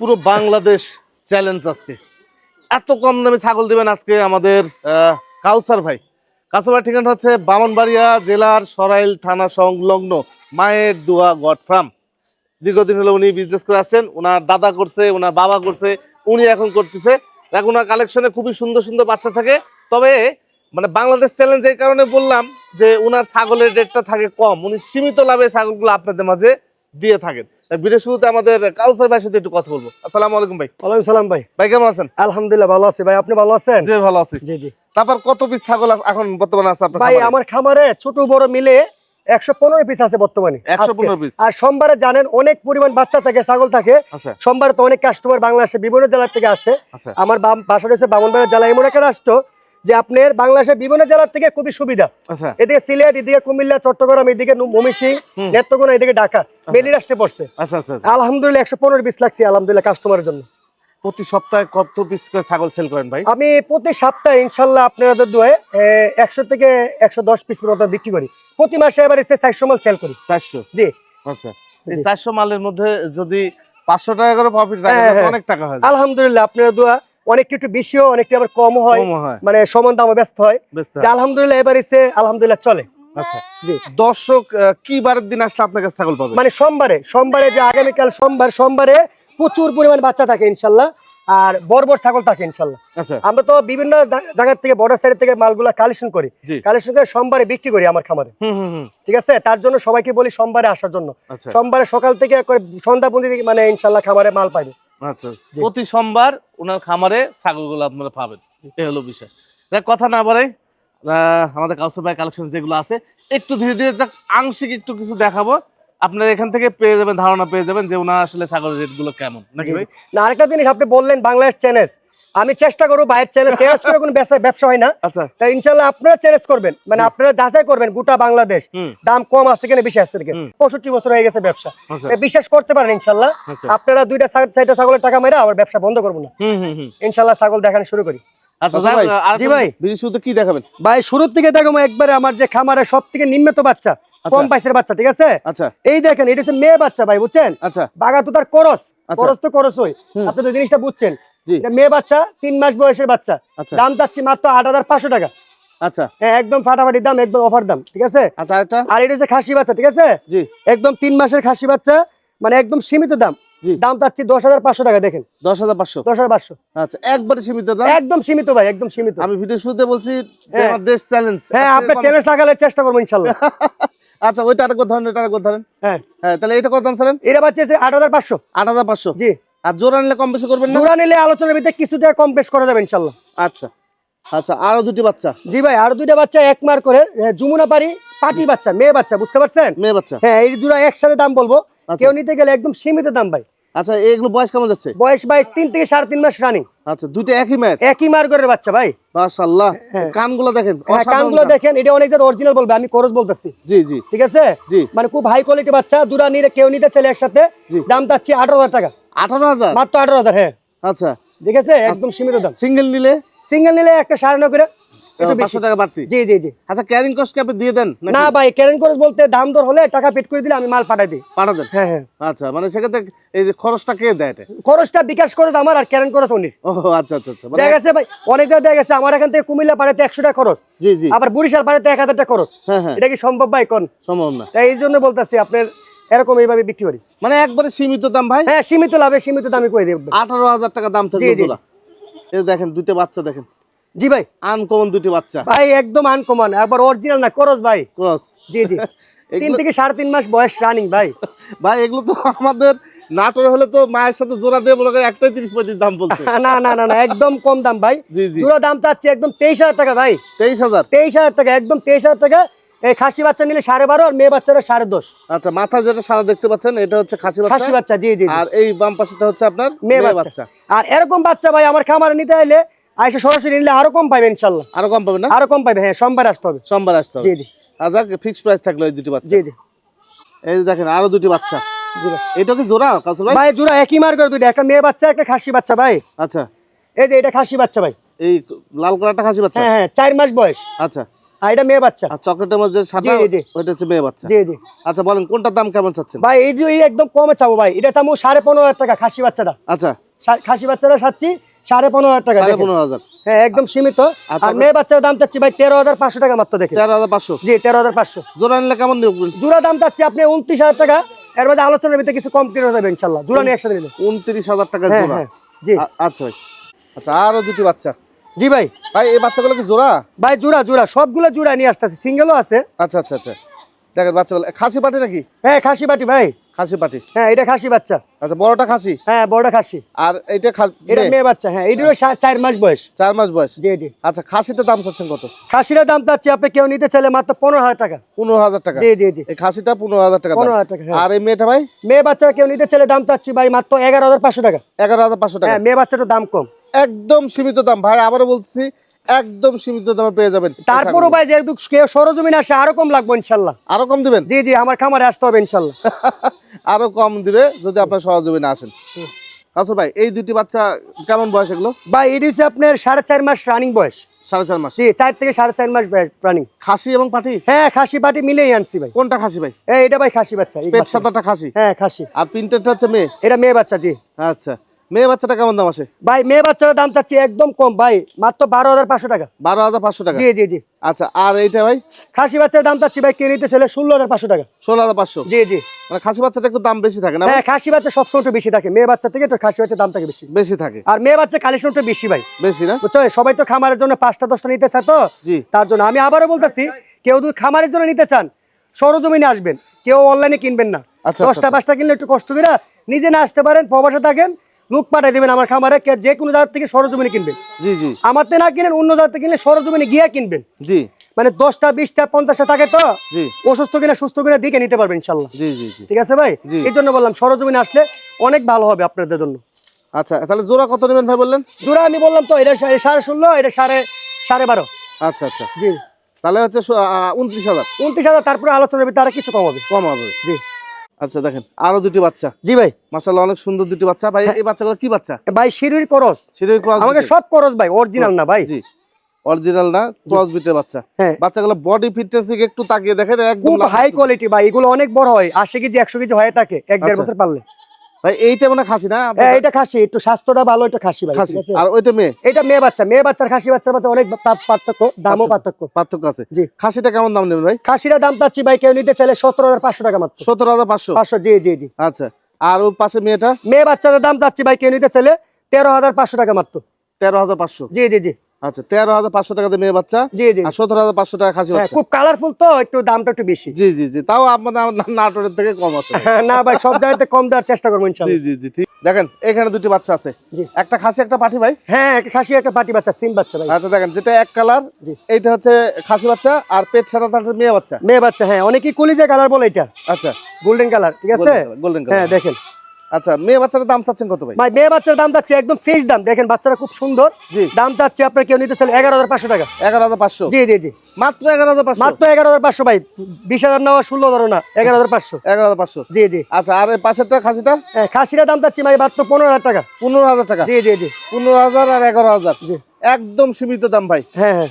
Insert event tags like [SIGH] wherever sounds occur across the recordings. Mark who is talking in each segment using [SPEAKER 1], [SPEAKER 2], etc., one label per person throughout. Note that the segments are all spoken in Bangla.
[SPEAKER 1] পুরো বাংলাদেশ চ্যালেঞ্জ আজকে। এত কম দামে ছাগল দিবেন আজকে আমাদের কাউসার ভাই। কাউসার ভাই ঠিকানা হচ্ছে বামনবাড়িয়া জেলার সরাইল থানা সংলগ্ন মায়ের দোয়া গড ফার্ম। দীর্ঘদিন হলো উনি বিজনেস করে আসছেন ওনার দাদা করছে ওনার বাবা করছে, উনি এখন করতেছে। এখন ওনার কালেকশনে খুবই সুন্দর সুন্দর বাচ্চা থাকে। তবে মানে বাংলাদেশ চ্যালেঞ্জ এই কারণে বললাম যে ওনার ছাগলের রেটটা থাকে কম। উনি সীমিত লাভে ছাগলগুলো আপনাদের মাঝে দিয়ে থাকেন। ভিডিও শুরুতে আমাদের কাউসার ভাইয়ের সাথে একটু কথা বলব। আসসালামু আলাইকুম ভাই।
[SPEAKER 2] ওয়ালাইকুম সালাম ভাই।
[SPEAKER 1] ভাই কেমন আছেন?
[SPEAKER 2] আলহামদুলিল্লাহ ভালো আছি ভাই। আপনি ভালো আছেন?
[SPEAKER 1] জি ভালো আছি।
[SPEAKER 2] জি জি।
[SPEAKER 1] তারপর কত পিস ছাগল আছ- এখন বর্তমানে আছে আপনার
[SPEAKER 2] ভাই আমার খামারে ছোট বড় মিলে একশো পনেরো পিস আছে বর্তমানে।
[SPEAKER 1] একশো পনেরো
[SPEAKER 2] আর সোমবারে জানেন অনেক পরিমাণ বাচ্চা থাকে ছাগল থাকে।
[SPEAKER 1] আচ্ছা।
[SPEAKER 2] সোমবারে তো অনেক কাস্টমার বাংলাদেশে বিভিন্ন জেলা থেকে আসে।
[SPEAKER 1] আচ্ছা।
[SPEAKER 2] আমার বাসা রয়েছে বামনবাড়িয়া জেলা এমন একটা রাষ্ট্র যে আপনার বাংলাদেশের বিভিন্ন জেলার থেকে খুবই সুবিধা।
[SPEAKER 1] আচ্ছা।
[SPEAKER 2] এদিকে সিলেট এদিকে কুমিল্লা চট্টগ্রাম এদিকে মমিসিং নেত্রকোনা এদিকে ঢাকা মেলি রাষ্ট্রে পড়ছে।
[SPEAKER 1] আচ্ছা আচ্ছা আচ্ছা।
[SPEAKER 2] আলহামদুলিল্লাহ একশো পনেরো পিস লাগছে আলহামদুলিল্লাহ কাস্টমারের জন্য।
[SPEAKER 1] প্রতি সপ্তাহে কত পিস করে ছাগল সেল করেন ভাই?
[SPEAKER 2] আমি প্রতি সপ্তাহে ইনশাল্লাহ আপনাদের দোয়ে একশো থেকে একশো দশ পিস মতো বিক্রি করি। প্রতি মাসে এবার এসে চারশো মাল সেল করি।
[SPEAKER 1] চারশো?
[SPEAKER 2] জি।
[SPEAKER 1] আচ্ছা। এই চারশো মালের মধ্যে যদি পাঁচশো টাকা করে প্রফিট রাখেন
[SPEAKER 2] হ্যাঁ, হ্যাঁ।
[SPEAKER 1] অনেক টাকা হয়
[SPEAKER 2] আলহামদুলিল্লাহ আপনারা দোয়া অনেক কিছু বেশিও অনেক আবার কমও হয়। মানে সমান দামে ব্যস্ত হয়। আলহামদুলিল্লাহ এবার এসে আলহামদুলিল্লাহ চলে।
[SPEAKER 1] আচ্ছা।
[SPEAKER 2] জি।
[SPEAKER 1] দর্শক কি বারের দিন আসলে আপনার কাছে ছাগল পাবে?
[SPEAKER 2] মানে সোমবারে সোমবারে যে আগামীকাল সোমবার সোমবারে প্রচুর পরিমাণ বাচ্চা থাকে ইনশাল্লাহ আর বড় বড় ছাগল থাকে ইনশাল্লাহ।
[SPEAKER 1] আচ্ছা।
[SPEAKER 2] আমরা তো বিভিন্ন জা- জায়গা থেকে বর্ডার সাইড থেকে মালগুলা কালেকশন করি। কালেকশন করে সোমবারে বিক্রি করি আমার খামারে। ঠিক আছে? তার জন্য সবাইকে বলি সোমবারে আসার জন্য।
[SPEAKER 1] আচ্ছা।
[SPEAKER 2] সোমবারে সকাল থেকে সন্ধ্যা পর্যন্ত মানে ইনশাল্লাহ খামারে মাল পাইবে।
[SPEAKER 1] আচ্ছা প্রতি সোমবার ওনার খামারে ছাগলগুলো আপনারা পাবেন। এই হলো বিষয়। দেখ কথা না বলে আহ, আমাদের কাউসার ভাই কালেকশন যেগুলো আছে একটু ধীরে ধীরে যাক আংশিক একটু কিছু দেখাবো। আপনার এখান থেকে পেয়ে যাবেন ধারণা পেয়ে যাবেন যে ওনার আসলে ছাগলের রেটগুলো কেমন। নাকি ভাই?
[SPEAKER 2] না আরেকটা জিনিস আপনি বললেন বাংলাদেশ চ্যালেঞ্জ আমি চেষ্টা করব বাইরের চ্যালেঞ্জ চ্যালেঞ্জ করে কোনো ব্যবসা ব্যবসা হয় না।
[SPEAKER 1] আচ্ছা।
[SPEAKER 2] তাই ইনশাল্লাহ আপনারা চ্যালেঞ্জ করবেন। মানে। আপনারা যাচাই করবেন গোটা বাংলাদেশ। দাম কম আছে কিনা বেশি আছে কিনা। পঁয়ষট্টি বছর হয়ে গেছে ব্যবসা।
[SPEAKER 1] আচ্ছা।
[SPEAKER 2] বিশ্বাস করতে পারেন ইনশাল্লাহ।
[SPEAKER 1] আচ্ছা।
[SPEAKER 2] আপনারা দুইটা চারটা ছাগলের টাকা মেরে আবার ব্যবসা বন্ধ করব না।
[SPEAKER 1] হুম হুম হুম।
[SPEAKER 2] ইনশাল্লাহ ছাগল দেখানো শুরু করি।
[SPEAKER 1] আচ্ছা
[SPEAKER 2] কাউসার ভাই,
[SPEAKER 1] আর
[SPEAKER 2] জি ভাই।
[SPEAKER 1] শুধু কি দেখাবেন?
[SPEAKER 2] ভাই শুরুর থেকে একবারে আমার যে খামারে সব থেকে নিম্নত বাচ্চা কম পাইসের বাচ্চা ঠিক আছে?
[SPEAKER 1] আচ্ছা।
[SPEAKER 2] এই দেখেন এটা হচ্ছে মেয়ে বাচ্চা ভাই বুঝছেন?
[SPEAKER 1] আচ্ছা।
[SPEAKER 2] বাগা তো তার করস। করস তো করস হই আপনি তো জিনিসটা বুঝছেন। মেয়ে বাচ্চা তিন মাস বয়সের বাচ্চা।
[SPEAKER 1] আচ্ছা।
[SPEAKER 2] দাম চাচ্ছি মাত্র আট হাজার পাঁচশো টাকা।
[SPEAKER 1] আচ্ছা।
[SPEAKER 2] হ্যাঁ একদম ফাটাফাটি দাম একদম অফার দাম ঠিক আছে?
[SPEAKER 1] আচ্ছা
[SPEAKER 2] আর এটা হচ্ছে খাসি বাচ্চা ঠিক আছে?
[SPEAKER 1] জি।
[SPEAKER 2] একদম তিন মাসের খাসি বাচ্চা মানে একদম সীমিত দাম। দাম চাচ্ছি দশ হাজার পাঁচশো টাকা দেখেন।
[SPEAKER 1] দশ হাজার পাঁচশো?
[SPEAKER 2] দশ হাজার পাঁচশো।
[SPEAKER 1] আচ্ছা একবারে সীমিত দাম?
[SPEAKER 2] একদম সীমিত ভাই একদম সীমিত।
[SPEAKER 1] আমি ভিডিও শুরুতে বলছি
[SPEAKER 2] হ্যাঁ।
[SPEAKER 1] আমার দেশ চ্যালেঞ্জ
[SPEAKER 2] হ্যাঁ আপনার চ্যালেঞ্জ লাগালে চেষ্টা করব ইনশাল্লাহ। [LAUGHS]
[SPEAKER 1] আচ্ছা ওইটা আরেকবার ধরেন ধরেন।
[SPEAKER 2] হ্যাঁ।
[SPEAKER 1] হ্যাঁ তাহলে এটা কত দাম ছিলেন
[SPEAKER 2] এটা বাচ্চা আট হাজার পাঁচশো।
[SPEAKER 1] আট হাজার পাঁচশো।
[SPEAKER 2] জি।
[SPEAKER 1] আর জোড়া নিলে কম বেশি করবেন না?
[SPEAKER 2] জোড়া নিলে আলোচনার ভিতরে কিছু টাকা কম বেশ করা যাবে ইনশাল্লাহ।
[SPEAKER 1] আচ্ছা আচ্ছা আরও দুটি বাচ্চা?
[SPEAKER 2] জি ভাই আর দুইটা বাচ্চা এক মার করে যমুনা পারি পাটি বাচ্চা মেয়ে বাচ্চা বুঝতে পারছেন?
[SPEAKER 1] মেয়ে বাচ্চা।
[SPEAKER 2] হ্যাঁ এই জোড়া একসাথে দাম বলব।
[SPEAKER 1] আচ্ছা।
[SPEAKER 2] কেউ নিতে গেলে একদম সীমিত দাম ভাই।
[SPEAKER 1] আচ্ছা এগুলো বয়স কেমন যাচ্ছে?
[SPEAKER 2] বয়স বাইশ তিন থেকে সাড়ে তিন মাস রানিং।
[SPEAKER 1] আচ্ছা দুটো একই ম্যাচ
[SPEAKER 2] একই মার করে বাচ্চা ভাই।
[SPEAKER 1] মাশাআল্লাহ।
[SPEAKER 2] হ্যাঁ।
[SPEAKER 1] কানগুলো দেখেন
[SPEAKER 2] হ্যাঁ কানগুলো দেখেন এটা অনেক জায়গায় অরিজিনাল বলবে আমি খরচ বলতেছি।
[SPEAKER 1] জি জি।
[SPEAKER 2] ঠিক আছে?
[SPEAKER 1] জি।
[SPEAKER 2] মানে খুব হাই কোয়ালিটি বাচ্চা দুরা নিলে কেউ নিতে চাইলে একসাথে। দাম চাচ্ছি আঠারো হাজার টাকা।
[SPEAKER 1] আঠারো হাজার?
[SPEAKER 2] মাত্র আঠারো হাজার হ্যাঁ।
[SPEAKER 1] আচ্ছা।
[SPEAKER 2] ঠিক আছে একদম সীমিত দাম।
[SPEAKER 1] সিঙ্গেল নিলে?
[SPEAKER 2] সিঙ্গেল নিলে একটা সাড়ে নয় করে একটু বেশি।
[SPEAKER 1] টাকা বাড়তি?
[SPEAKER 2] জি জি জি।
[SPEAKER 1] আচ্ছা ক্যারিং কস্ট কি আপনি দিয়ে দেন
[SPEAKER 2] না ভাই ক্যারেন খরচ বলতে দাম দর হলে টাকা পেড করে দিলে আমি মাল পাঠাই দিই।
[SPEAKER 1] পাঠা দেন?
[SPEAKER 2] হ্যাঁ হ্যাঁ।
[SPEAKER 1] আচ্ছা মানে সেক্ষেত্রে এই যে খরচটা কে দেয় এটা?
[SPEAKER 2] খরচটা বিকাশ খরচ আমার আর খরচ
[SPEAKER 1] ও আচ্ছা আচ্ছা আচ্ছা মানে
[SPEAKER 2] দেখা গেছে ভাই অনেক জায়গায় দেখা গেছে আমার এখান থেকে কুমিল্লা পাড়াতে একশো টাকা খরচ।
[SPEAKER 1] জি জি।
[SPEAKER 2] আবার বরিশাল পাড়াতে এক হাজার টাকা খরচ।
[SPEAKER 1] হ্যাঁ হ্যাঁ।
[SPEAKER 2] এটা কি সম্ভব ভাই কোন?
[SPEAKER 1] সম্ভব না।
[SPEAKER 2] তাই এই জন্য বলতেছি আপনার এরকম এইভাবে বিক্রি করি।
[SPEAKER 1] মানে একবারে সীমিত দাম ভাই?
[SPEAKER 2] হ্যাঁ সীমিত লাভে সীমিত দামে করে দেব।
[SPEAKER 1] আঠারো হাজার টাকা দাম থাকবে। জোড়া। এই দেখেন দুটো বাচ্চা দেখেন।
[SPEAKER 2] জি ভাই।
[SPEAKER 1] আনকমন দুটি বাচ্চা।
[SPEAKER 2] ভাই একদম আনকমন একবার অরিজিনাল না খরচ ভাই।
[SPEAKER 1] ক্রস।
[SPEAKER 2] জি জি। [LAUGHS] তিন থেকে সাড়ে তিন মাস বয়স রানিং ভাই। [LAUGHS]
[SPEAKER 1] ভাই এগুলো তো আমাদের নাটোর হলে তো মায়ের সাথে জোড়া দিয়ে বলে একটাই তিরিশ পঁয়ত্রিশ দাম বলছে। [LAUGHS]
[SPEAKER 2] না না না না একদম কম দাম ভাই। জোড়া দাম চাচ্ছে একদম তেইশ হাজার টাকা ভাই।
[SPEAKER 1] তেইশ হাজার।
[SPEAKER 2] তেইশ হাজার টাকা একদম তেইশ হাজার টাকা। এই খাসি বাচ্চা নিলে সাড়ে বারো আর মেয়ে বাচ্চারা সাড়ে দশ।
[SPEAKER 1] আচ্ছা মাথা যেটা সারা দেখতে পাচ্ছেন এটা হচ্ছে খাসি
[SPEAKER 2] খাসি
[SPEAKER 1] বাচ্চা
[SPEAKER 2] জি জি।
[SPEAKER 1] আর এই বাম পাশেটা হচ্ছে আপনার
[SPEAKER 2] মেয়ে বাচ্চা। আর এরকম বাচ্চা ভাই আমার খামারে নিতে আইলে আইসে সরাসরি নিলে আরও কম পাইবে ইনশাল্লাহ।
[SPEAKER 1] আরও কম পাবে না?
[SPEAKER 2] আরও কম পাইবে হ্যাঁ সোমবার আসতে হবে।
[SPEAKER 1] সোমবার আসতে হবে।
[SPEAKER 2] জি জি।
[SPEAKER 1] আচ্ছা ফিক্স প্রাইস থাকল এই দুটি বাচ্চা।
[SPEAKER 2] জি জি।
[SPEAKER 1] এই যে দেখেন আরও দুটি বাচ্চা।
[SPEAKER 2] জি ভাই।
[SPEAKER 1] এটা কি জোড়া কাউসুল ভাই?
[SPEAKER 2] ভাই জোড়া একই মার করে দুইটা একটা মেয়ে বাচ্চা একটা খাসি বাচ্চা ভাই।
[SPEAKER 1] আচ্ছা।
[SPEAKER 2] এই যে এটা খাসি বাচ্চা ভাই।
[SPEAKER 1] এই লাল কালারটা খাসি বাচ্চা?
[SPEAKER 2] হ্যাঁ হ্যাঁ চার মাস বয়স।
[SPEAKER 1] আচ্ছা।
[SPEAKER 2] আর এটা মেয়ে বাচ্চা।
[SPEAKER 1] আর চকলেটের মধ্যে সাদা
[SPEAKER 2] জি, জি।
[SPEAKER 1] ওইটা হচ্ছে মেয়ে বাচ্চা।
[SPEAKER 2] জি জি।
[SPEAKER 1] আচ্ছা বলেন কোনটার দাম কেমন চাচ্ছেন?
[SPEAKER 2] ভাই এই যে একদম কমে চাবো ভাই। এটা চাবো সাড়ে পনেরো হাজার টাকা খাসি বাচ্চাটা।
[SPEAKER 1] আচ্ছা।
[SPEAKER 2] খাসি সাড়ে পনেরো হাজার টাকা
[SPEAKER 1] সাড়ে পনেরো হাজার।
[SPEAKER 2] হ্যাঁ একদম সীমিত।
[SPEAKER 1] আচ্ছা,
[SPEAKER 2] আর মেয়ে বাচ্চার দাম চাচ্ছি ভাই তেরো হাজার পাঁচশো টাকা মাত্র দেখে
[SPEAKER 1] তেরো হাজার পাঁচশো।
[SPEAKER 2] জি তেরো হাজার পাঁচশো।
[SPEAKER 1] জোড়া নিলে কেমন
[SPEAKER 2] জোড়া দাম চাচ্ছি আপনি উনত্রিশ হাজার টাকা। এর মধ্যে আলোচনার ভিতরে কিছু কম কিনে যাবে ইনশাল্লাহ। জোড়া নিয়ে একসাথে নিলে।
[SPEAKER 1] উনত্রিশ হাজার টাকা
[SPEAKER 2] হ্যাঁ
[SPEAKER 1] জোড়া।
[SPEAKER 2] হ্যাঁ। জি।
[SPEAKER 1] আচ্ছা ভাই। আচ্ছা আরও দুটি বাচ্চা।
[SPEAKER 2] জি ভাই।
[SPEAKER 1] ভাই এই বাচ্চাগুলো কি জোড়া?
[SPEAKER 2] ভাই জোড়া জোড়া। সবগুলো জোড়া নিয়ে আসতেছে। সিঙ্গেলও আছে।
[SPEAKER 1] আচ্ছা আচ্ছা আচ্ছা। দেখেন বাচ্চাগুলো। খাসি পাটি নাকি?
[SPEAKER 2] হ্যাঁ খাসি বাটি ভাই।
[SPEAKER 1] খাসি পাটি।
[SPEAKER 2] হ্যাঁ এটা খাসি বাচ্চা।
[SPEAKER 1] আচ্ছা বড়টা খাসি?
[SPEAKER 2] হ্যাঁ বড়টা খাসি।
[SPEAKER 1] আর এইটা খা-
[SPEAKER 2] এটা
[SPEAKER 1] মেয়ে?
[SPEAKER 2] বাচ্চা হ্যাঁ। এইটারও সা- চার মাস বয়স।
[SPEAKER 1] চার মাস বয়স?
[SPEAKER 2] জি জি।
[SPEAKER 1] আচ্ছা খাসিতে দাম চাচ্ছেন কত?
[SPEAKER 2] খাসির দাম চাচ্ছি আপনি কেউ নিতে চাইলে মাত্র পনেরো হাজার টাকা।
[SPEAKER 1] পনেরো হাজার টাকা?
[SPEAKER 2] জি জি জি।
[SPEAKER 1] এই খাসিটা পনেরো হাজার টাকা
[SPEAKER 2] পনেরো হাজার টাকা হ্যাঁ।
[SPEAKER 1] আর এই মেয়েটা ভাই?
[SPEAKER 2] মেয়ে বাচ্চা কেউ নিতে চাইলে দাম চাচ্ছি ভাই মাত্র এগারো হাজার পাঁচশো টাকা।
[SPEAKER 1] এগারো হাজার পাঁচশো টাকা।
[SPEAKER 2] হ্যাঁ মেয়ে বাচ্চাটার দাম কম।
[SPEAKER 1] একদম সীমিত দাম। ভাই আবারও বলছি একদম সীমিত দামে পেয়ে যাবেন
[SPEAKER 2] তারপরও ভাই কেউ সরজমিনে আসে আরও কম লাগবে ইনশাল্লাহ।
[SPEAKER 1] আরও কম দিবেন?
[SPEAKER 2] জি জি আমার খামারে আসতে হবে ইনশাল্লাহ। [LAUGHS]
[SPEAKER 1] আরও কম দিবে যদি আপনার সহযোগিতা আসেন।
[SPEAKER 2] হুম।
[SPEAKER 1] ভাই এই দুটি বাচ্চা কেমন বয়স এগুলো?
[SPEAKER 2] ভাই এটি হচ্ছে আপনার সাড়ে চার মাস রানিং বয়স।
[SPEAKER 1] সাড়ে চার মাস।
[SPEAKER 2] জি চার থেকে সাড়ে চার মাস রানিং
[SPEAKER 1] খাসি এবং পাটি?
[SPEAKER 2] হ্যাঁ খাসি বাটি মিলেই আনছি ভাই।
[SPEAKER 1] কোনটা খাসি ভাই?
[SPEAKER 2] এটা ভাই খাসি বাচ্চা
[SPEAKER 1] পেট। সাদাটা খাসি?
[SPEAKER 2] হ্যাঁ খাসি।
[SPEAKER 1] আর প্রিন্টেডটা হচ্ছে মেয়ে?
[SPEAKER 2] এটা মেয়ে বাচ্চা জি।
[SPEAKER 1] আচ্ছা। মেয়ে বাচ্চাটা কেমন দাম আসে
[SPEAKER 2] ভাই মেয়ে বাচ্চার দাম চাচ্ছি একদম কম। ভাই মাত্র বারো হাজার পাঁচশো টাকা।
[SPEAKER 1] বারো হাজার পাঁচশো টাকা?
[SPEAKER 2] জি জি জি।
[SPEAKER 1] আচ্ছা আর এইটা ভাই?
[SPEAKER 2] খাসি বাচ্চার দাম চাচ্ছি ভাই কেনিতে ছেলে ষোলো হাজার পাঁচশো টাকা।
[SPEAKER 1] ষোলো হাজার পাঁচশো?
[SPEAKER 2] জি জি।
[SPEAKER 1] মানে খাসি বাচ্চাটা একটু দাম বেশি থাকে না ভাই?
[SPEAKER 2] হ্যাঁ খাসি বাচ্চা সবসময় একটু বেশি থাকে। মেয়ে বাচ্চা থেকে তো খাসি বাচ্চার দাম থাকে বেশি।
[SPEAKER 1] বেশি থাকে।
[SPEAKER 2] আর মেয়ে বাচ্চা বেশি ভাই।
[SPEAKER 1] বেশি না?
[SPEAKER 2] বুঝছ? সবাই তো খামারের জন্য পাঁচটা দশটা নিতে চায় তো?
[SPEAKER 1] জি।
[SPEAKER 2] তার জন্য আমি আবারও বলতেছি কেউ যদি খামারের জন্য নিতে চান সরজমিনে আসবেন। কেউ অনলাইনে কিনবেন না।
[SPEAKER 1] আচ্ছা,
[SPEAKER 2] দশটা
[SPEAKER 1] আচ্ছা।
[SPEAKER 2] পাঁচটা কিনলে একটু কষ্ট করে নিজে না আসতে পারেন প্রবাসে থাকেন লোক পাঠিয়ে দেবেন আমার খামারে যে কোনো জায়গা থেকে সরজমিনে কিনবেন।
[SPEAKER 1] জি জি।
[SPEAKER 2] আমারতে না কিনেন অন্য জায়গা থেকে কিনলে সরজমিনে গিয়ে কিনবেন।
[SPEAKER 1] জি।
[SPEAKER 2] মানে দশটা বিশটা পঞ্চাশটা থাকে তো?
[SPEAKER 1] জি।
[SPEAKER 2] অসুস্থ কিনা সুস্থ কিনা দিকে নিতে পারবেন ইনশাল্লাহ।
[SPEAKER 1] জি জি
[SPEAKER 2] ঠিক আছে ভাই। এই জন্য বললাম সরজমিনে আসলে অনেক ভালো হবে আপনাদের জন্য।
[SPEAKER 1] আচ্ছা তাহলে জোড়া কত নেবেন ভাই বললেন?
[SPEAKER 2] জোড়া আমি বললাম তো এটা সাড়ে সাড়ে ষোলো এটা সাড়ে সাড়ে বারো।
[SPEAKER 1] আচ্ছা আচ্ছা।
[SPEAKER 2] জি।
[SPEAKER 1] তাহলে হচ্ছে উনত্রিশ হাজার।
[SPEAKER 2] উনত্রিশ হাজার তারপরে আলোচনার ভিতরে আরও কিছু কম হবে।
[SPEAKER 1] কম হবে।
[SPEAKER 2] জি।
[SPEAKER 1] আচ্ছা দেখেন আরও দুটি বাচ্চা।
[SPEAKER 2] জি ভাই।
[SPEAKER 1] মাসাল্লাহ অনেক সুন্দর দুটি বাচ্চা। ভাই এই বাচ্চাগুলো কি বাচ্চা?
[SPEAKER 2] ভাই শিরুর করস।
[SPEAKER 1] শিরুর করস
[SPEAKER 2] আমাকে সব করস ভাই অরিজিনাল না ভাই।
[SPEAKER 1] জি অরিজিনাল না ক্রস বিটের বাচ্চা।
[SPEAKER 2] হ্যাঁ।
[SPEAKER 1] বাচ্চাগুলো বডি ফিটনেস দিকে একটু তাকিয়ে দেখেন একদম
[SPEAKER 2] হাই কোয়ালিটি ভাই এগুলো অনেক বড় হয় আশি কেজি একশো কেজি হয় থাকে এক দেড়
[SPEAKER 1] আচ্ছা।
[SPEAKER 2] বছর পারলে
[SPEAKER 1] ভাই এইটা মানে খাসি না?
[SPEAKER 2] হ্যাঁ এটা খাসি। একটু স্বাস্থ্যটা ভালো এটা খাসি ভাই
[SPEAKER 1] আর ওইটা মেয়ে?
[SPEAKER 2] এটা মেয়ে বাচ্চা মেয়ে বাচ্চার খাসি বাচ্চার বাচ্চা অনেক পার্থক্য দামও পার্থক্য।
[SPEAKER 1] পার্থক্য। আছে।
[SPEAKER 2] জি।
[SPEAKER 1] খাসিটা কেমন দাম নেবেন ভাই?
[SPEAKER 2] খাসিরা দাম চাচ্ছি ভাই কেউ নিতে চাইলে সতেরো হাজার পাঁচশো টাকা মাত্র।
[SPEAKER 1] সতেরো হাজার পাঁচশো?
[SPEAKER 2] পাঁচশো জি জি জি।
[SPEAKER 1] আচ্ছা। আর ওই পাশে মেয়েটা?
[SPEAKER 2] মেয়ে বাচ্চাদের দাম চাচ্ছি ভাই কেউ নিতে চাইলে তেরো হাজার পাঁচশো টাকা মাত্র।
[SPEAKER 1] তেরো হাজার পাঁচশো।
[SPEAKER 2] জি জি জি।
[SPEAKER 1] আচ্ছা তেরো হাজার পাঁচশো টাকাতে মেয়ে বাচ্চা
[SPEAKER 2] জি জি।
[SPEAKER 1] সতেরো হাজার পাঁচশো টাকা খাসি
[SPEAKER 2] হ্যাঁ
[SPEAKER 1] বাচ্চা।
[SPEAKER 2] খুব কালারফুল তো একটু দামটা একটু বেশি।
[SPEAKER 1] জি জি জি তাও আপনাদের নাটোরের থেকে কম আছে। [LAUGHS]
[SPEAKER 2] না ভাই সব জায়গাতে কম দেওয়ার চেষ্টা করব
[SPEAKER 1] জি জি জি ঠিক। দেখেন এখানে দুটি বাচ্চা আছে। একটা খাসি একটা পাঠি ভাই?
[SPEAKER 2] হ্যাঁ একটা খাসি একটা পাটি বাচ্চা সিম বাচ্চা ভাই।
[SPEAKER 1] আচ্ছা দেখেন যেটা এক কালার এইটা হচ্ছে খাসি বাচ্চা আর পেট সাদা তার মেয়ে বাচ্চা।
[SPEAKER 2] মেয়ে বাচ্চা হ্যাঁ অনেকেই কলিজা কালার বলে এটা।
[SPEAKER 1] আচ্ছা।
[SPEAKER 2] গোল্ডেন কালার ঠিক আছে?
[SPEAKER 1] গোল্ডেন
[SPEAKER 2] হ্যাঁ দেখেন।
[SPEAKER 1] আচ্ছা মেয়ে বাচ্চাটার দাম চাচ্ছেন কত ভাই?
[SPEAKER 2] ভাই মেয়ে বাচ্চার দাম যাচ্ছে একদম ফ্রেশ দাম। দেখেন বাচ্চারা খুব সুন্দর।
[SPEAKER 1] জি।
[SPEAKER 2] দাম চাচ্ছে আপনার কেউ নিতে চাইলে এগারো হাজার পাঁচশো টাকা।
[SPEAKER 1] এগারো হাজার পাঁচশো?
[SPEAKER 2] জি জি জি।
[SPEAKER 1] মাত্র এগারো হাজার পাঁচশো?
[SPEAKER 2] মাত্র এগারো হাজার পাঁচশো ভাই। বিশ হাজার নেওয়া ষোলো হাজার না এগারো হাজার পাঁচশো।
[SPEAKER 1] এগারো হাজার পাঁচশো?
[SPEAKER 2] জি জি।
[SPEAKER 1] আচ্ছা আর পাশেরটা খাসিটা?
[SPEAKER 2] হ্যাঁ খাসিরা দাম চাচ্ছি ভাই মাত্র পনেরো হাজার টাকা।
[SPEAKER 1] পনেরো হাজার টাকা?
[SPEAKER 2] জি জি জি।
[SPEAKER 1] পনেরো হাজার আর এগারো হাজার?
[SPEAKER 2] জি।
[SPEAKER 1] একদম সীমিত দাম ভাই।
[SPEAKER 2] হ্যাঁ হ্যাঁ।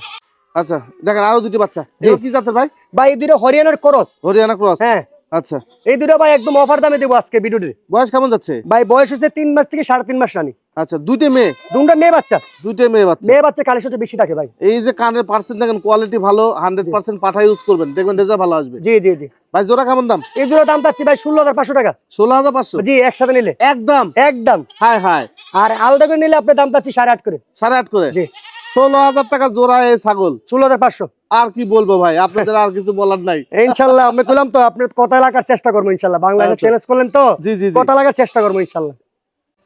[SPEAKER 1] আচ্ছা দেখেন আরও দুটি বাচ্চা। কি জাতের ভাই?
[SPEAKER 2] ভাই এই দুটো হরিয়ানার করস।
[SPEAKER 1] হরিয়ানা ক্রস।
[SPEAKER 2] হ্যাঁ।
[SPEAKER 1] আচ্ছা
[SPEAKER 2] এই দুটো ভাই একদম অফার দামে দেবো আজকে ভিডিওতে।
[SPEAKER 1] বয়স কেমন যাচ্ছে?
[SPEAKER 2] ভাই বয়স হচ্ছে তিন মাস থেকে সাড়ে তিন মাস রানি।
[SPEAKER 1] আচ্ছা দুইটে মেয়ে?
[SPEAKER 2] দুটা মেয়ে বাচ্চা।
[SPEAKER 1] দুইটে মেয়ে বাচ্চা।
[SPEAKER 2] মেয়ে বাচ্চা কালেকশনটা বেশি থাকে ভাই।
[SPEAKER 1] এই যে কানের পার্সেন্ট দেখেন কোয়ালিটি ভালো হান্ড্রেড পার্সেন্ট পাঠা ইউজ করবেন দেখবেন রেজাল্ট ভালো আসবে।
[SPEAKER 2] জি জি জি।
[SPEAKER 1] ভাই জোড়া কেমন দাম?
[SPEAKER 2] এই জোড়া দাম চাচ্ছি ভাই ষোলো হাজার পাঁচশো টাকা।
[SPEAKER 1] ষোলো হাজার পাঁচশো?
[SPEAKER 2] জি একসাথে নিলে।
[SPEAKER 1] একদম?
[SPEAKER 2] একদম।
[SPEAKER 1] হাই হাই
[SPEAKER 2] আর আলাদা করে নিলে আপনার দাম চাচ্ছি সাড়ে আট করে।
[SPEAKER 1] সাড়ে আট করে?
[SPEAKER 2] জি।
[SPEAKER 1] ষোলো হাজার টাকা জোড়া এই ছাগল।
[SPEAKER 2] ষোলো হাজার পাঁচশো।
[SPEAKER 1] আর কি বলব ভাই? আপনাদের আর কিছু বলার নাই।
[SPEAKER 2] ইনশাল্লাহ আমি বললাম তো আপনি কথা লাগার চেষ্টা করব ইনশাল্লাহ। বাংলাদেশে
[SPEAKER 1] আচ্ছা।
[SPEAKER 2] চ্যালেঞ্জ করলেন তো
[SPEAKER 1] জি জি জি।
[SPEAKER 2] কথা লাগার চেষ্টা করব ইনশাল্লাহ।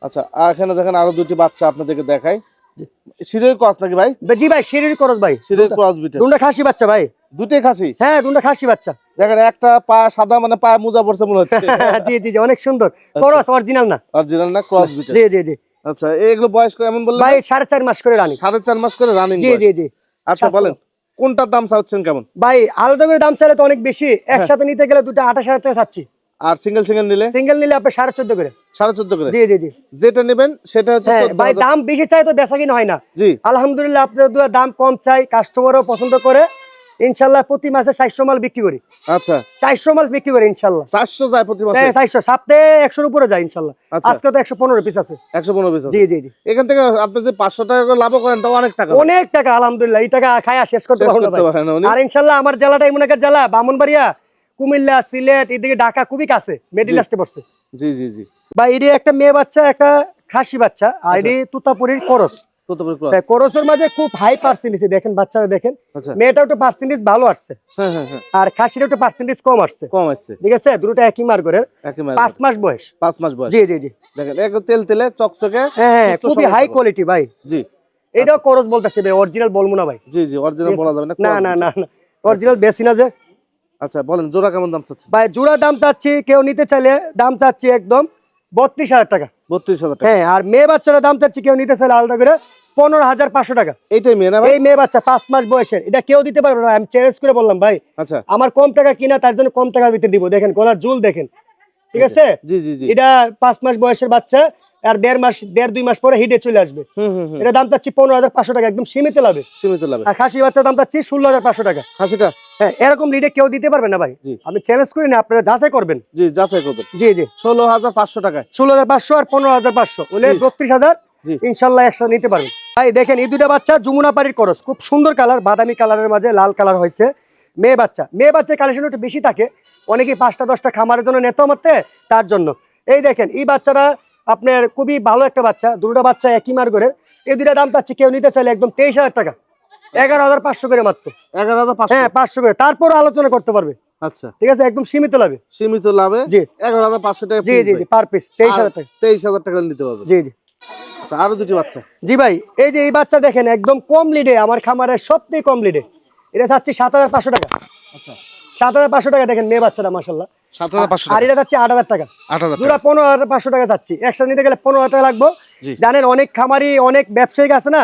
[SPEAKER 1] আচ্ছা এখানে দেখেন আরও দুটি বাচ্চা আপনাদেরকে দেখাই।
[SPEAKER 2] জি।
[SPEAKER 1] ক্রস নাকি ভাই?
[SPEAKER 2] জি ভাই শিরির করস ভাই।
[SPEAKER 1] শিরোই ক্রস বিটে
[SPEAKER 2] দুটা খাসি বাচ্চা ভাই।
[SPEAKER 1] দুটোই খাসি?
[SPEAKER 2] হ্যাঁ দুটা খাসি বাচ্চা।
[SPEAKER 1] দেখেন একটা পা সাদা মানে পায়ে মোজা পড়ছে মনে হচ্ছে। [LAUGHS]
[SPEAKER 2] জি জি জি অনেক সুন্দর। করস অরিজিনাল না।
[SPEAKER 1] অরিজিনাল না ক্রস বিটে
[SPEAKER 2] জি জি জি।
[SPEAKER 1] আচ্ছা এগুলো বয়স কেমন বললেন
[SPEAKER 2] ভাই সাড়ে চার মাস করে রানি।
[SPEAKER 1] মাস করে রানিং
[SPEAKER 2] জি জি জি।
[SPEAKER 1] আচ্ছা বলেন। কোনটার দাম চাচ্ছেন কেমন?
[SPEAKER 2] ভাই আলাদা করে দাম চাইলে তো অনেক বেশি। একসাথে নিতে গেলে দুটো আঠাশ হাজার টাকা চাচ্ছি।
[SPEAKER 1] আর সিঙ্গেল সিঙ্গেল নিলে?
[SPEAKER 2] সিঙ্গেল নিলে আপনি সাড়ে চোদ্দ করে।
[SPEAKER 1] সাড়ে চোদ্দ করে?
[SPEAKER 2] জি জি জি।
[SPEAKER 1] যেটা নেবেন সেটা হচ্ছে
[SPEAKER 2] হ্যাঁ
[SPEAKER 1] 14,000
[SPEAKER 2] ভাই দাম বেশি চাই তো বেচা কিনা হয় না।
[SPEAKER 1] জি।
[SPEAKER 2] আলহামদুলিল্লাহ আপনার দাম কম চাই কাস্টমারও পছন্দ করে। ইনশাল্লাহ প্রতি মাসে চারশো মাল বিক্রি করি।
[SPEAKER 1] আচ্ছা।
[SPEAKER 2] চারশো মাল বিক্রি করি ইনশাল্লাহ।
[SPEAKER 1] চারশো যায় প্রতি মাসে?
[SPEAKER 2] চারশো। সপ্তাহে একশোর উপরে যায় ইনশাল্লাহ।
[SPEAKER 1] আচ্ছা।
[SPEAKER 2] আজকে তো একশো পনেরো পিস আছে।
[SPEAKER 1] একশো পনেরো পিস
[SPEAKER 2] জি জি জি।
[SPEAKER 1] এখান থেকে আপনি যে পাঁচশো টাকা করে লাভ করেন তাও অনেক টাকা।
[SPEAKER 2] অনেক টাকা আলহামদুলিল্লাহ। এই টাকা খায়া শেষ করতে পারব। আর ইনশাল্লাহ আমার জেলাটা এমন একটা জেলা বামনবাড়িয়া কুমিল্লা সিলেট এদিকে ঢাকা খুবই কাছে মিডিল আসতে পড়ছে।
[SPEAKER 1] জি জি জি।
[SPEAKER 2] বা এটি একটা মেয়ে বাচ্চা একটা খাসি বাচ্চা আর
[SPEAKER 1] আচ্ছা।
[SPEAKER 2] এটি তুতাপুরির তাই করসের মাঝে খুব হাই পার্সেন্টেজ দেখেন বাচ্চারা দেখেন।
[SPEAKER 1] আচ্ছা।
[SPEAKER 2] একটু পার্সেন্টেজ ভালো আসছে।
[SPEAKER 1] হ্যাঁ হ্যাঁ হ্যাঁ।
[SPEAKER 2] আর খাসির একটু পার্সেন্টেজ কম আসছে।
[SPEAKER 1] কম আসছে।
[SPEAKER 2] ঠিক আছে? দুটো একই মার্গরের। পাঁচ মাস বয়স।
[SPEAKER 1] পাঁচ মাস বয়স।
[SPEAKER 2] জি জি জি।
[SPEAKER 1] দেখেন একদম তেল তেলে চকচকে
[SPEAKER 2] হ্যাঁ হ্যাঁ খুবই হাই কোয়ালিটি ভাই।
[SPEAKER 1] জি।
[SPEAKER 2] এটাও করস বলতেছে ভাই অরিজিনাল বলব না ভাই।
[SPEAKER 1] জি জি অরিজিনাল বলা যাবে না
[SPEAKER 2] না না না না। অরিজিনাল বেশি না যে।
[SPEAKER 1] আচ্ছা বলেন জোড়া কেমন দাম চাচ্ছেন?
[SPEAKER 2] ভাই জোড়া দাম চাচ্ছি কেউ নিতে চাইলে দাম চাচ্ছি একদম বত্রিশ হাজার টাকা।
[SPEAKER 1] বত্রিশ হাজার
[SPEAKER 2] হ্যাঁ আর মেয়ে বাচ্চারা দাম চাচ্ছে কেউ নিতে চাইলে আলাদা করে পনেরো হাজার পাঁচশো টাকা।
[SPEAKER 1] এইটাই মেয়ে না
[SPEAKER 2] এই মেয়ে বাচ্চা পাঁচ মাস বয়সের। এটা কেউ দিতে পারবে না আমি চ্যালেঞ্জ করে বললাম ভাই।
[SPEAKER 1] আচ্ছা।
[SPEAKER 2] আমার কম টাকা কিনা তার জন্য কম টাকা দিতে দিব। দেখেন গলার জুল দেখেন। ঠিক আছে?
[SPEAKER 1] জি জি জি।
[SPEAKER 2] এটা পাঁচ মাস বয়সের বাচ্চা আর দেড় মাস দেড় দুই মাস পরে হিটে চলে আসবে। এটা দাম চাচ্ছি পনেরো হাজার পাঁচশো টাকা একদম সীমিত লাভে।
[SPEAKER 1] সীমিত লাভে।
[SPEAKER 2] আর খাসি বাচ্চার দাম চাচ্ছি ষোলো হাজার পাঁচশো টাকা।
[SPEAKER 1] হাসিটা
[SPEAKER 2] হ্যাঁ এরকম লিডে কেউ দিতে পারবে না ভাই। আমি চ্যালেঞ্জ করি না আপনারা যাচাই করবেন।
[SPEAKER 1] জি যাচাই করবেন।
[SPEAKER 2] জি জি।
[SPEAKER 1] ষোলো হাজার পাঁচশো টাকায়।
[SPEAKER 2] ষোলো হাজার পাঁচশো আর পনেরো হাজার পাঁচশো। বলে বত্রিশ হাজার
[SPEAKER 1] জি।
[SPEAKER 2] ইনশাল্লাহ একসাথে নিতে পারবেন। ভাই দেখেন এই দুটা বাচ্চা যমুনা পাড়ির করস খুব সুন্দর কালার বাদামি কালারের মাঝে লাল কালার হয়েছে। মেয়ে বাচ্চা। মেয়ে বাচ্চার কালেকশন একটু বেশি থাকে। অনেকেই পাঁচটা দশটা খামারের জন্য নেতো মারতে তার জন্য। এই দেখেন এই বাচ্চাটা আপনার খুবই ভালো একটা বাচ্চা দুটো বাচ্চা একই মার্গরের এই দুটা দাম পাচ্ছি কেউ নিতে চাইলে একদম তেইশ হাজার টাকা। এগারো হাজার পাঁচশো করে মাত্র।
[SPEAKER 1] এগারো হাজার
[SPEAKER 2] হ্যাঁ পাঁচশো করে। তারপর আলোচনা করতে পারবে।
[SPEAKER 1] আচ্ছা।
[SPEAKER 2] ঠিক আছে? একদম সীমিত লাভে।
[SPEAKER 1] সীমিত লাভে?
[SPEAKER 2] জি।
[SPEAKER 1] এগারো হাজার পাঁচশো টাকা
[SPEAKER 2] জি জি জি পার পিস তেইশ হাজার টাকা।
[SPEAKER 1] তেইশ হাজার টাকা নিতে পারবে।
[SPEAKER 2] জি জি।
[SPEAKER 1] আচ্ছা আরও দুটি বাচ্চা।
[SPEAKER 2] জি ভাই এই যে এই বাচ্চা দেখেন একদম কম লিডে আমার খামারের সবথেকে কম লিডে এটা চাচ্ছি সাত হাজার পাঁচশো টাকা।
[SPEAKER 1] আচ্ছা।
[SPEAKER 2] সাত হাজার পাঁচশো টাকা দেখেন মেয়ে বাচ্চাটা মাসাল্লাহ
[SPEAKER 1] সাত হাজার পাঁচশো
[SPEAKER 2] আর এটা যাচ্ছে আট হাজার টাকা।
[SPEAKER 1] আট হাজার
[SPEAKER 2] জোড়া পনেরো হাজার পাঁচশো টাকা যাচ্ছি। একসাথে নিতে গেলে পনেরো হাজার টাকা লাগবো। জানেন অনেক খামারি অনেক ব্যবসায়িক আছে না?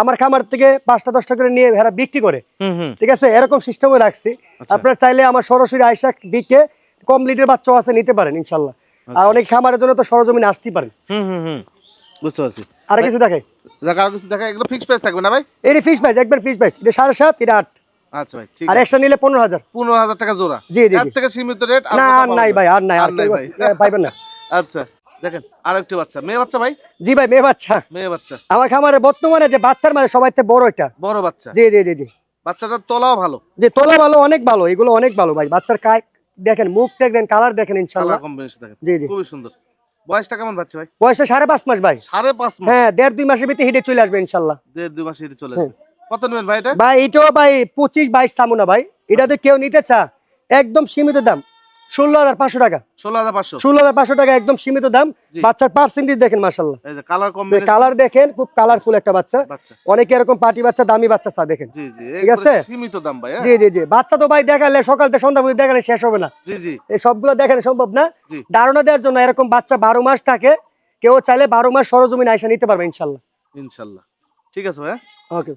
[SPEAKER 2] আমার খামার থেকে পাঁচটা দশটা করে নিয়ে ভেড়া বিক্রি করে। ঠিক আছে? এরকম সিস্টেমে রাখছি।
[SPEAKER 1] আচ্ছা।
[SPEAKER 2] আপনারা চাইলে আমার সরাসরি আইসা দিকে কম লিডের বাচ্চাও আছে নিতে পারেন ইনশাল্লাহ। আর
[SPEAKER 1] আচ্ছা।
[SPEAKER 2] অনেক খামারের জন্য তো সরজমিনে আসতে পারেন।
[SPEAKER 1] বুঝতে পারছি।
[SPEAKER 2] আর কিছু দেখে
[SPEAKER 1] যাক আরও কিছু দেখা এগুলো ফিক্স প্রাইস থাকবে না ভাই?
[SPEAKER 2] এটি ফিস প্রাইস একবার ফিস প্রাইস এটা সাড়ে সাত এটা আট।
[SPEAKER 1] আচ্ছা ভাই ঠিক
[SPEAKER 2] আর একশো নিলে পনেরো হাজার।
[SPEAKER 1] পনেরো হাজার টাকা জোড়া।
[SPEAKER 2] জি জি
[SPEAKER 1] এর থেকে সীমিত রেট
[SPEAKER 2] না আর নাই ভাই আর নাই আর
[SPEAKER 1] নাই ভাই।
[SPEAKER 2] পাইবেন না।
[SPEAKER 1] আচ্ছা দেখেন আর বাচ্চা। মেয়ে বাচ্চা ভাই?
[SPEAKER 2] জি ভাই মেয়ে বাচ্চা।
[SPEAKER 1] মেয়ে বাচ্চা।
[SPEAKER 2] আমার খামারে বর্তমানে যে বাচ্চার মাঝে সবাই বড় এটা।
[SPEAKER 1] বড় বাচ্চা।
[SPEAKER 2] জি জি জি জি।
[SPEAKER 1] বাচ্চাটার তলাও ভালো।
[SPEAKER 2] যে তোলা ভালো অনেক ভালো এগুলো অনেক ভালো ভাই। বাচ্চার কায় দেখেন মুখ দেখেন কালার দেখেন ইনশাল্লাহ।
[SPEAKER 1] কম্বিনেশন দেখেন।
[SPEAKER 2] জি জি।
[SPEAKER 1] খুবই সুন্দর। বয়সটা কেমন বাচ্চা ভাই?
[SPEAKER 2] বয়সে সাড়ে পাঁচ মাস ভাই।
[SPEAKER 1] সাড়ে পাঁচ মাস।
[SPEAKER 2] হ্যাঁ দেড় দুই মাসের ভিতরে হিটে চলে আসবে ইনশাল্লাহ।
[SPEAKER 1] দেড় দুই মাসে চলে
[SPEAKER 2] হ্যাঁ।
[SPEAKER 1] আসবে। কত নেবেন ভাই এটা?
[SPEAKER 2] ভাই এটাও ভাই পঁচিশ বাইশ সামুনা ভাই। এটা তো কেউ নিতে চা একদম সীমিত দাম। ষোলো হাজার পাঁচশো টাকা।
[SPEAKER 1] ষোলো হাজার পাঁচশো।
[SPEAKER 2] ষোলো হাজার পাঁচশো টাকা একদম সীমিত দাম। বাচ্চার পার্সেন্টেজ দেখেন মাসাল্লাহ
[SPEAKER 1] কালার কম্বিনেশন
[SPEAKER 2] কালার দেখেন খুব কালারফুল একটা বাচ্চা।
[SPEAKER 1] বাচ্চা।
[SPEAKER 2] অনেকে এরকম পার্টি বাচ্চা দামি বাচ্চা চা দেখেন।
[SPEAKER 1] জি জি।
[SPEAKER 2] ঠিক আছে?
[SPEAKER 1] সীমিত দাম ভাই হ্যাঁ?
[SPEAKER 2] জি জি জি। বাচ্চা তো ভাই দেখালে সকাল থেকে সন্ধ্যা পর্যন্ত দেখালে শেষ হবে না।
[SPEAKER 1] জি জি।
[SPEAKER 2] এই সবগুলো দেখানো সম্ভব না। ধারণা দেওয়ার জন্য এরকম বাচ্চা বারো মাস থাকে কেউ চাইলে বারো মাস সরজমিন আইসা নিতে পারবে ইনশাল্লাহ
[SPEAKER 1] ইনশাল্লাহ ঠিক আছে ভাই হ্যাঁ?
[SPEAKER 2] ওকে